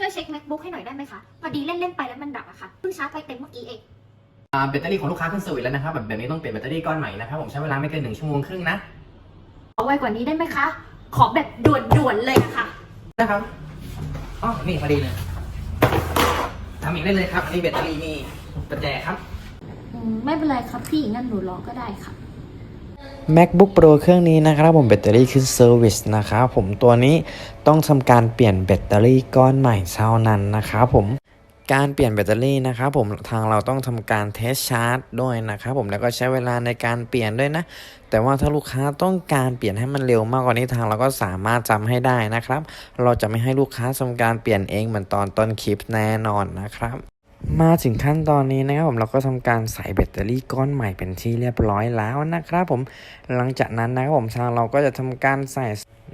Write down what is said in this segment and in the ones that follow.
ช่วยเช็ค macbook ให้หน่อยได้ไหมคะ พอดีเล่นเล่นๆไปแล้วมันดับอะค่ะ เพิ่งชาร์จไปเต็มเมื่อกี้เอง อ่าแบตเตอรี่ของลูกค้าขึ้นสวิตช์แล้วนะครับแบบแบบนี้ต้องเปลี่ยนแบตเตอรี่ก้อนใหม่นะครับผมใช้เวลาไม่เกินหนึ่งชั่วโมงครึ่งนะเอาไวกว่านี้ได้ไหมคะ ขอแบบด่วนๆเลยอะค่ะนะครับอ๋อนี่พอดีเลยทำอีกได้เลยครับอันนี้แบตเตอรี่นี่ประแจครับ อืมไม่เป็นไรครับพี่งั้นหนูรอก็ได้ค่ะ MacBook Pro เครื่องนี้นะครับผมแบตเตอรี่ขึ้นเซอร์วิสนะครับผมตัวนี้ต้องทำการเปลี่ยนแบตเตอรี่ก้อนใหม่เท่านั้นนะครับผมการเปลี่ยนแบตเตอรี่นะครับผมทางเราต้องทำการเทสชาร์จด้วยนะครับผมแล้วก็ใช้เวลาในการเปลี่ยนด้วยนะ แต่ว่าถ้าลูกค้าต้องการเปลี่ยนให้มันเร็วมากกว่านี้ทางเราก็สามารถจำให้ได้นะครับ เราจะไม่ให้ลูกค้าทำการเปลี่ยนเองเหมือนตอนต้นคลิปแน่นอนนะครับ มาถึงขั้นตอนนี้นะครับผมเราก็ทำการใส่แบตเตอรี่ก้อนใหม่เป็นที่เรียบร้อยแล้วนะครับผมหลังจากนั้นนะครับผมทางเราก็จะทำการใส่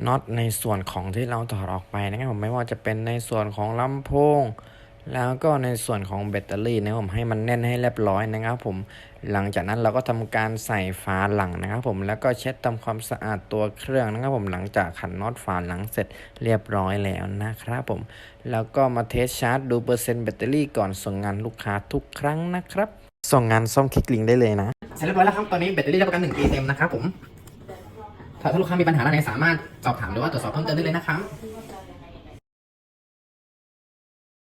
น็อตในส่วนของที่เราถอดออกไปนะครับผมไม่ว่าจะเป็นในส่วนของลำโพง แล้วก็ในส่วนของแบตเตอรี่นะครับผมให้มันแน่นให้เรียบร้อยนะครับผมหลังจากนั้นเราก็ทำการใส่ฝาหลังนะครับผมแล้วก็เช็ดทำความสะอาดตัวเครื่องนะครับผมหลังจากขันน็อตฝาหลังเสร็จเรียบร้อยแล้วนะครับผมแล้วก็มาเทสชาร์จดูเปอร์เซ็นต์แบตเตอรี่ก่อนส่งงานลูกค้าทุกครั้งนะครับ ส่งงานซ่อมคลิกลิงได้เลยนะเสร็จเรียบร้อยแล้วครับตอนนี้แบตเตอรี่รับประกันหนึ่งปีเต็มนะครับผมถ้าลูกค้ามีปัญหาอะไรสามารถสอบถามหรือว่าตรวจสอบเพิ่มเติมได้เลยนะครับ